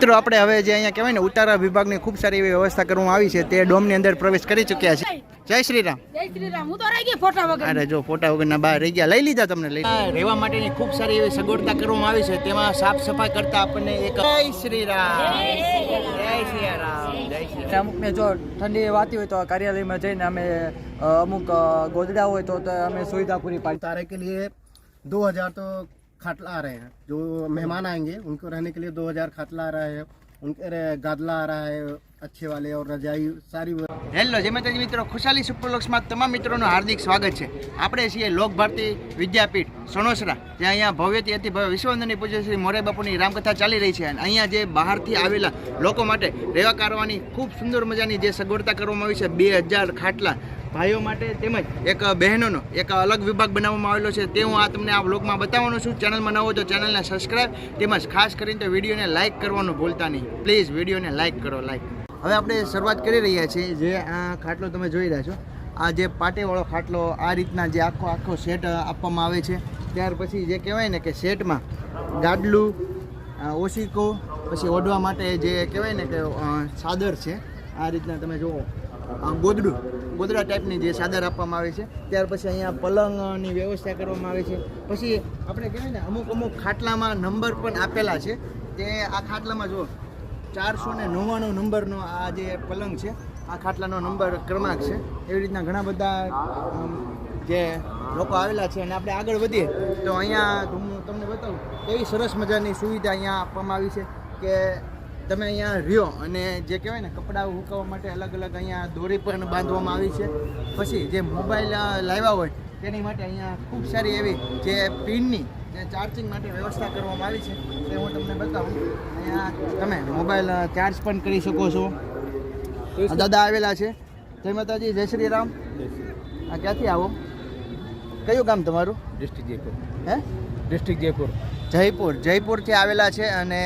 મિત્રો આપણે હવે જે અહીંયા કહેવાય ને ઉતારા વિભાગની ખૂબ સારી એવી વ્યવસ્થા કરવામાં આવી છે. તે ડોમની અંદર પ્રવેશ કરી ચૂક્યા છે. જય શ્રી રામ જય શ્રી રામ હું તો રહી ગયા ફોટા વગર. અરે જો ફોટા વગરના બહાર રહી ગયા. લઈ લીધા તમને લઈ રહેવા માટેની ખૂબ સારી એવી સગવડતા કરવામાં આવી છે. તેમાં સાફ સફાઈ કરતા આપણને એક જય શ્રી રામ જય શ્રી રામ જય શ્રી રામ અમુકને જો ઠંડી વાતી હોય તો કાર્યાલયમાં જઈને અમે અમુક ગોદડા હોય તો અમે સુવિધા પૂરી પાડી. તારે કે લીએ 2000 તો खाटला आ रहे हैं जो मेहमान आएंगे उनको रहने के लिए दो हजार खाटला आ रहा है उनके रे- गादला आ रहा है अच्छे वाले और रजाई सारी હેલો જય માતાજી મિત્રો ખુશાલી સુપરલોક્સમાં તમામ મિત્રોનું હાર્દિક સ્વાગત છે આપણે છીએ લોક ભારતી વિદ્યાપીઠ સણોસરા જ્યાં અહીંયા ભવ્યથી અતિ ભવ્ય વિશ્વવંદનની પૂજ્ય શ્રી મોરે બાપુની રામકથા ચાલી રહી છે અને અહીંયા જે બહારથી આવેલા લોકો માટે રહેવા કરવાની ખૂબ સુંદર મજાની જે સગવડતા કરવામાં આવી છે બે હજાર ખાટલા ભાઈઓ માટે તેમજ એક બહેનોનો એક અલગ વિભાગ બનાવવામાં આવેલો છે તે હું આ તમને આ બ્લોગમાં બતાવવાનો છું. ચેનલમાં નવો તો ચેનલને સબસ્ક્રાઈબ તેમજ ખાસ કરીને તો વિડીયોને લાઇક કરવાનું ભૂલતા નહીં. પ્લીઝ વિડીયોને લાઇક કરો લાઇક હવે આપણે શરૂઆત કરી રહ્યા છીએ જે આ ખાટલો તમે જોઈ રહ્યા છો. આ જે પાટેવાળો ખાટલો આ રીતના જે આખો આખો સેટ આપવામાં આવે છે. ત્યાર પછી જે કહેવાય ને કે સેટમાં ગાડલું ઓશિકો પછી ઓઢવા માટે જે કહેવાય ને કે અ, ચાદર છે આ રીતના તમે જુઓ. ગોદડું. ગોદડા ટાઈપની જે સાદર આપવામાં આવે છે. ત્યાર પછી અહીંયા પલંગની વ્યવસ્થા કરવામાં આવે છે. પછી આપણે કહેવાય ને, અમુક અમુક ખાટલામાં નંબર પણ આપેલા છે. તે આ ખાટલામાં જુઓ. ચારસો ને નવ્વાણું નંબરનો આ જે પલંગ છે, આ ખાટલાનો નંબર ક્રમાંક છે. એવી રીતના ઘણા બધા જે લોકો આવેલા છે અને આપણે આગળ વધીએ, તો અહીંયા હું તમને બતાવું, કેવી સરસ મજાની સુવિધા અહીંયા આપવામાં આવી છે કે તમે અહીંયા રહ્યો અને જે કહેવાય ને કપડાં ઉકાવવા માટે અલગ અલગ અહીંયા દોરી પણ બાંધવામાં આવી છે. પછી જે મોબાઈલ લાવ્યા હોય તેની માટે અહીંયા ખૂબ સારી એવી જે પિનની જે ચાર્જિંગ માટે વ્યવસ્થા કરવામાં આવી છે. તે હું તમને બતાવું. અહીંયા તમે મોબાઈલ ચાર્જ પણ કરી શકો છો. દાદા આવેલા છે. જય માતાજી જય શ્રી રામ. આ ક્યાંથી આવો? કયું ગામ તમારું? ડિસ્ટ્રિક્ટ જયપુર. હે? ડિસ્ટ્રિક્ટ જયપુર. જયપુર. જયપુરથી આવેલા છે અને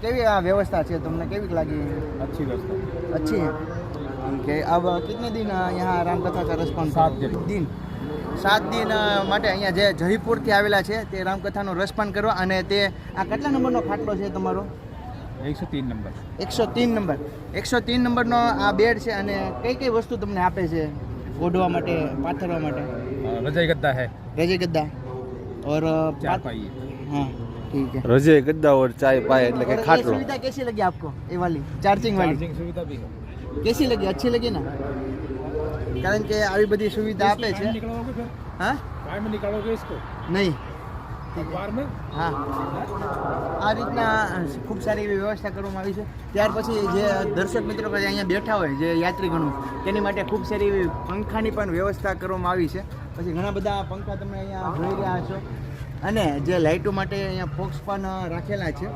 કેવી આ વ્યવસ્થા છે તમને કેવી લાગી अच्छी व्यवस्था अच्छी है ठीक है अब कितने दिन अ, यहाँ रामकथा का रसपान सात करो? दिन। दिन સાત દિન અ, માટે અહીંયા જે જયપુરથી આવેલા છે તે રામકથાનું રસપાન કરવા અને તે આ કેટલા નંબરનો ખાટલો છે તમારો एक सौ तीन नंबर એકસો ત્રણ નંબર એકસો ત્રણ નંબરનો આ બેડ છે અને કઈ કઈ વસ્તુ તમને આપે છે ઓઢવા માટે પાથરવા માટે रजाई गद्दा है રજે ગદ્દા ઓર અ, चार पात- पाई हाँ ठीक है रजे गद्दा और चाय पाए એટલે કે और ये ખાટલો सुविधा कैसी लगी आपको ये वाली चार्जिंग वाली चार्जिंग सुविधा भी है कैसी लगी अच्छी लगी ना કારણ કે આવી બધી સુવિધા આપે છે निकलोगे फिर હા काय में निकालोगे इसको નહીં अखबार में હા આ રીતના ખૂબ સારી એવી વ્યવસ્થા કરવામાં આવી છે ત્યાર પછી જે દર્શક મિત્રો કે જે અહીંયા બેઠા હોય જે યાત્રીગણો તેની માટે ખૂબ સારી એવી પંખાની પણ વ્યવસ્થા કરવામાં આવી છે પછી ઘણા બધા પંખા તમે અહીંયા જોઈ રહ્યા છો અને જે લાઇટો માટે અહીંયા ફોક્સ પણ રાખેલા છે.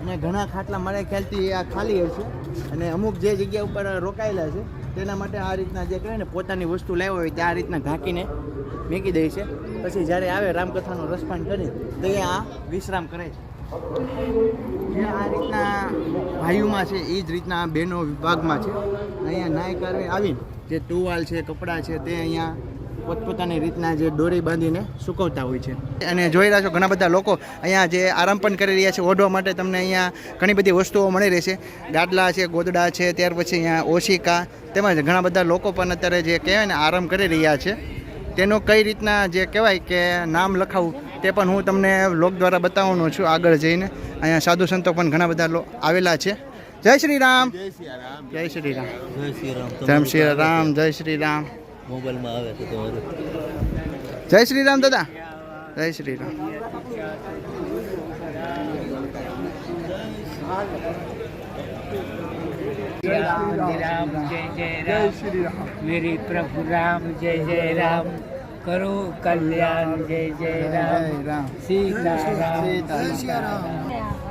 અને ઘણા ખાટલા મારા ખ્યાલથી આ ખાલી હશે. અને અમુક જે જગ્યા ઉપર રોકાયેલા છે, તેના માટે આ રીતના જે કહે ને, પોતાની વસ્તુ લાવ્યો હોય તે આ રીતના ઢાંકીને મેકી દે છે. પછી જ્યારે આવે રામકથાનું રસપાન કરી, તો એ આ વિશ્રામ કરે છે. જે આ રીતના ભાઈઓમાં છે, એ જ રીતના આ બહેનો વિભાગમાં છે. અહીંયા નાયકારે આવીને જે ટુવાલ છે, કપડાં છે, તે અહીંયા પોતપોતાની રીતના જે દોરી બાંધીને સુકવતા હોય છે. અને જોઈ રહ્યા છો ઘણા બધા લોકો અહીંયા જે આરામ પણ કરી રહ્યા છે ઓઢવા માટે તમને અહીંયા ઘણી બધી વસ્તુઓ મળી રહેશે ગાડલા છે ગોદડા છે ત્યાર પછી અહીંયા ઓશિકા તેમજ ઘણા બધા લોકો પણ અત્યારે જે કહેવાય ને આરામ કરી રહ્યા છે. તેનું કઈ રીતના જે કહેવાય કે નામ લખાવું તે પણ હું તમને લોક દ્વારા બતાવવાનો છું આગળ જઈને. અહીંયા સાધુ સંતો પણ ઘણા બધા લો- આવેલા છે. જય શ્રી રામ. જય શ્રી રામ. જય શ્રી રામ. જય શ્રી રામ જય શ્રી રામ. મોબાઈલમાં આવે છે તમારું. જય શ્રી રામ દાદા. જય શ્રી રામ રામ જય જય રામ મેરી પ્રભુ રામ જય જય રામ કરો કલ્યાણ જય જય રામ સીતારામ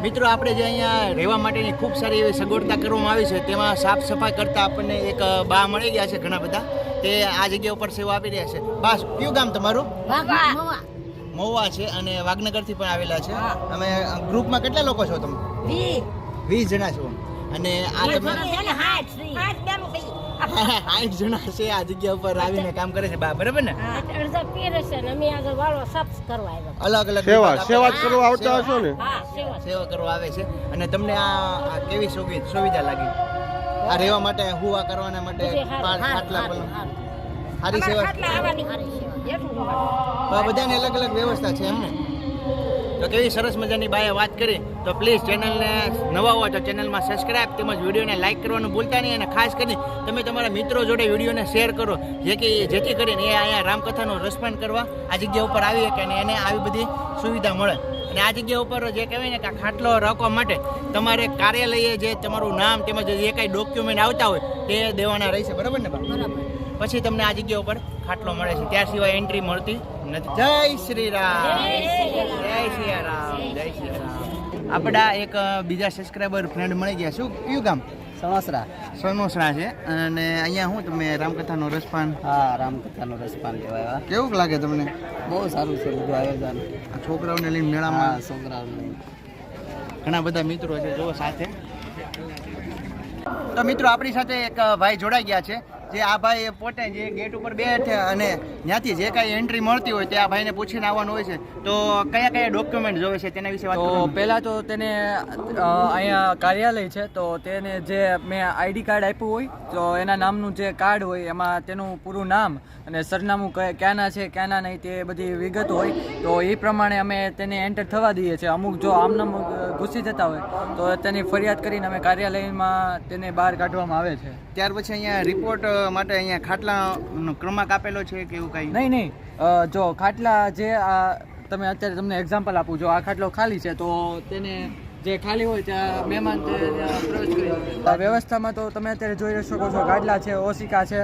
મિત્રો આપણે જે અહીંયા રહેવા માટેની ખૂબ સારી એવી સગવડતા કરવામાં આવી છે તેમાં સાફ સફાઈ કરતાં આપણને એક બા મળી ગયા છે ઘણા બધા. તે આ જગ્યા ઉપર સેવા આપી રહ્યા છે. બસ કયું ગામ તમારું? મહુવા. છે અને વાગનગરથી પણ આવેલા છે. તમે ગ્રુપમાં કેટલા લોકો છો તમે? વીસ. જણા છો. અને આ તમે આઠ જણા છે આ જગ્યા ઉપર આવીને કામ કરે છે બા બરાબર ને? અમે અલગ અલગ સેવા સેવા કરવા આવતા હશો ને? સેવા. સેવા કરવા આવે છે. અને તમને આ આ કેવી સુવિધા સુવિધા લાગી? આ રહેવા માટે હુવા કરવાના માટે ખાટલા સારી સેવા હારી. સેવા. તો આ બધાની અલગ અલગ વ્યવસ્થા છે એમને તો કેવી સરસ મજાની બાએ વાત કરી. તો પ્લીઝ ચેનલને નવા હોય તો ચેનલમાં સબસ્ક્રાઇબ તેમજ વિડીયોને લાઇક કરવાનું ભૂલતા નહીં અને ખાસ કરીને તમે તમારા મિત્રો જોડે વિડીયોને શેર કરો. જે કે જેથી કરીને એ અહીંયા રામકથાનો રસપાન કરવા આ જગ્યા ઉપર આવી શકે અને એને આવી બધી સુવિધા મળે. અને આ જગ્યા ઉપર જે કહેવાય ને કે ખાટલો રાખવા માટે તમારે કાર્યાલયે જે તમારું નામ તેમજ જે કાંઈ ડોક્યુમેન્ટ આવતા હોય તે દેવાના રહેશે. બરાબર ને બરાબર. પછી તમને આ જગ્યા ઉપર ખાટલો મળે છે. ત્યાં સિવાય એન્ટ્રી મળતી નથી. જય શ્રી રામ જય શ્રી રામ જય શ્રી રામ આપણા એક બીજા સબસ્ક્રાઈબર ફ્રેન્ડ મળી ગયા. શું કયું ગામ? સણસરા? સણોસરા છે. અને અહીંયા હું તમે રામકથાનો રસપાન? હા રામકથાનો રસપાન કહેવાય કેવું લાગે તમને? બહુ સારું છે બધું આયોજન. છોકરાઓને લઈને મેળામાં? છોકરાઓને ઘણા બધા મિત્રો છે જો સાથે. તો મિત્રો આપણી સાથે એક ભાઈ જોડાઈ ગયા છે. જે આ ભાઈ પોતે જે ગેટ ઉપર બેઠે અને ત્યાંથી જે કાંઈ એન્ટ્રી મળતી હોય તે આ ભાઈને પૂછીને આવવાનું હોય છે. તો કયા કયા ડોક્યુમેન્ટ જોવે છે તેના વિશે વાત તો પહેલાં તો તેને અહીંયા કાર્યાલય છે તો તેને જે મેં આઈડી કાર્ડ આપ્યું હોય તો એના નામનું જે કાર્ડ હોય એમાં તેનું પૂરું નામ અને સરનામું કયા- ક્યાંના છે ક્યાંના નહીં તે બધી વિગત હોય. તો એ પ્રમાણે અમે તેને એન્ટર થવા દઈએ છીએ. અમુક જો આમનામ ઘૂસી જતા હોય તો તેની ફરિયાદ કરીને અમે કાર્યાલયમાં તેને બહાર કાઢવામાં આવે છે. ત્યાર પછી અહીંયા રિપોર્ટ માટે અહીંયા ખાટલાનો ક્રમાંક આપેલો છે કે એવું કંઈ? નહીં નહીં. જો ખાટલા જે આ તમે અત્યારે તમને એક્ઝામ્પલ આપું જો આ ખાટલો ખાલી છે તો તેને જે ખાલી હોય ત્યાં મહેમાન પ્રવેશ કરી વ્યવસ્થામાં તો તમે અત્યારે જોઈ શકો છો ગાડલા છે ઓસિકા છે.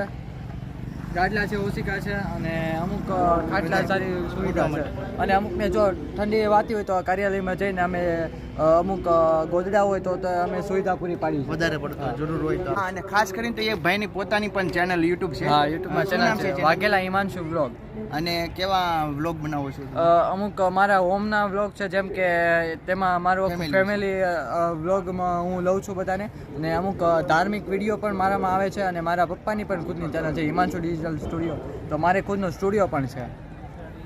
ગાડલા છે ઓસિકા છે અને અમુક ખાટલા સારી સુવિધા છે. અને અમુકને જો ઠંડી વાતી હોય તો કાર્યાલયમાં જઈને અમે અમુક ગોદડા હોય તો તો અમે સુવિધા પૂરી પાડી વધારે પડતો જરૂર હોય તો. અને ખાસ કરીને તો એ ભાઈની પોતાની પણ ચેનલ યુટ્યુબ છે. હા યુટ્યુબમાં ચેનલ છે? વાઘેલા હિમાંશુ વ્લોગ અને કેવા વ્લોગ બનાવો છો? અમુક મારા હોમના વ્લોગ છે જેમ કે તેમાં મારો. ફેમિલી વ્લોગમાં હું લઉં છું બધાને. અને અમુક ધાર્મિક વીડિયો પણ મારામાં આવે છે અને મારા પપ્પાની પણ ખુદની ચેનલ છે હિમાંશુ ડિજિટલ સ્ટુડિયો તો મારે ખુદનો સ્ટુડિયો પણ છે.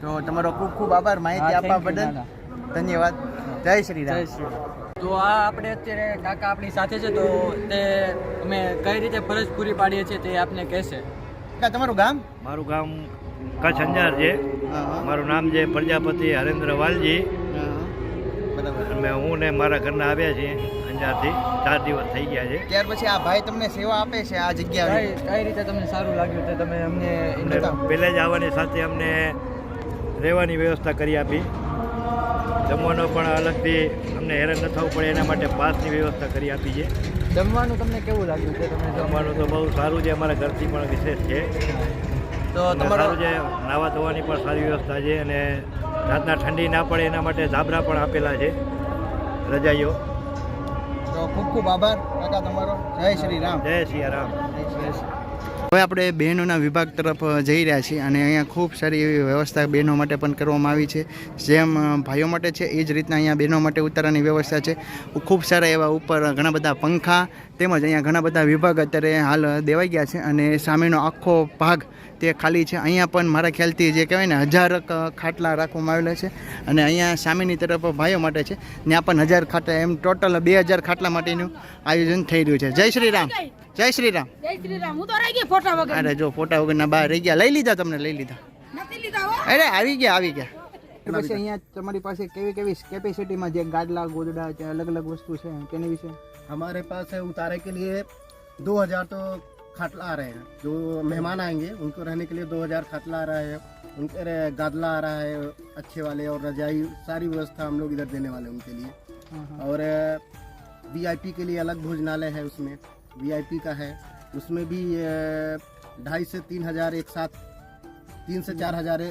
તો તમારો ખૂબ ખૂબ આભાર માહિતી આપવા બદલ. ધન્યવાદ. જય શ્રી જય શ્રી રામ. તો આ આપણે અત્યારે કાકા આપણી સાથે છે તો તે અમે કઈ રીતે ફરજ પૂરી પાડીએ છીએ તે આપને કહેશે. કાકા, તમારું ગામ? મારું ગામ કચ્છ અંજાર છે. મારું નામ છે પ્રજાપતિ હરેન્દ્ર વાલજી. હા, હા. બરાબર. અને હું ને મારા ઘરના આવ્યા છીએ અંજારથી. ચાર દિવસ થઈ ગયા છે. ત્યાર પછી આ ભાઈ તમને સેવા આપે છે આ જગ્યા કઈ કઈ રીતે તમને સારું લાગ્યું તે તમે અમને પહેલે જ આવવાની સાથે અમને રહેવાની વ્યવસ્થા કરી આપી. જમવાનો પણ અલગથી અમને હેરાન ન થવું પડે એના માટે પાસની વ્યવસ્થા કરી આપી છે. જમવાનું તમને કેવું લાગ્યું છે તમે જમવાનું તો બહુ સારું છે અમારા ઘરથી પણ વિશેષ છે. તો તમારું છે નાવા ધોવાની પણ સારી વ્યવસ્થા છે અને રાતના ઠંડી ના પડે એના માટે ધાબરા પણ આપેલા છે રજાઈઓ. તો ખૂબ ખૂબ આભાર કાકા તમારો. જય શ્રી રામ. જય સિયારામ હવે આપણે બહેનોના વિભાગ તરફ જઈ રહ્યા છીએ અને અહીંયા ખૂબ સારી એવી વ્યવસ્થા બહેનો માટે પણ કરવામાં આવી છે. જેમ ભાઈઓ માટે છે, એ જ રીતના અહીંયા બહેનો માટે ઉતારાની વ્યવસ્થા છે. ખૂબ સારા એવા ઉપર ઘણા બધા પંખા તેમજ અહીંયા ઘણા બધા વિભાગ અત્યારે હાલ દેવાઈ ગયા છે અને સામેનો આખો ભાગ તે ખાલી છે. અહીંયા પણ મારા ખ્યાલથી જે કહેવાય ને, હજાર ખાટલા રાખવામાં આવેલા છે અને અહીંયા સામેની તરફ ભાઈઓ માટે છે. ત્યાં પણ હજાર ખાટલા એમ ટોટલ બે હજાર ખાટલા માટેનું આયોજન થઈ રહ્યું છે. જય શ્રી રામ. જય શ્રી રામ જય શ્રી રામ હું તો રહી ગઈ ફોટા વગર અરે જો ફોટા વગરના બહાર રહી ગયા લઈ લીધા તમને લઈ લીધા નથી લીધા હો અરે આવી ગયા આવી ગયા પછી અહીંયા તમારી પાસે કેવી કેવી કેપેસિટીમાં જે ગાડલા ગોદડા છે અલગ અલગ વસ્તુ છે તેની વિશે हमारे पास है उतारे के लिए 2000 तो खाटला आ रहे हैं जो मेहमान आएंगे उनको रहने के लिए 2000 खाटला आ रहा है उनके रे- गादला आ रहा है अच्छे वाले और रजाई सारी व्यवस्था हम लोग इधर देने वाले हैं उनके लिए और वीआईपी के लिए अलग भोजनालय है उसमें वीआईपी का है उसमें भी ढाई से तीन हजार एक साथ तीन से चार हजार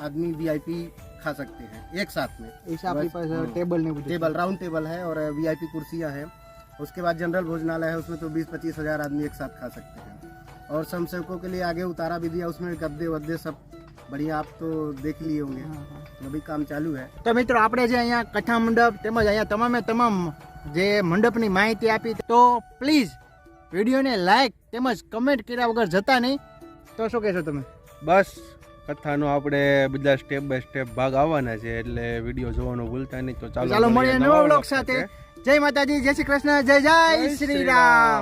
आदमी वीआईपी खा सकते हैं एक साथ में ऐसा आपकी बस, पास हाँ। टेबल ने બધું टेबल राउंड टेबल है और वीआईपी कुर्सियां हैं उसके बाद जनरल भोजनालय है उसमें तो बीस पच्चीस हजार आदमी एक साथ खा सकते हैं और समसेवकों के लिए आगे उतारा भी दिया उसमें गद्दे वद्दे सब बढ़िया आप तो देख लिए होंगे अभी काम चालू है તો મિત્રો આપણે જે અહીંયા કથા મંડપ તેમજ અહીંયા તમામે તમામ જે મંડપની માહિતી આપી તો પ્લીઝ વિડીયોને લાઈક તેમજ કમેન્ટ કર્યા વગર જતા નહીં. તો શું કહેશો તમે? બસ કથાનો આપણે બધા સ્ટેપ બાય સ્ટેપ ભાગ આવવાના છે એટલે વીડિયો જોવાનું ભૂલતા નહીં તો ચાલો ચાલો મળીએ નવા બ્લોગ સાથે. જય માતાજી જય શ્રી કૃષ્ણ જય જય શ્રી રામ.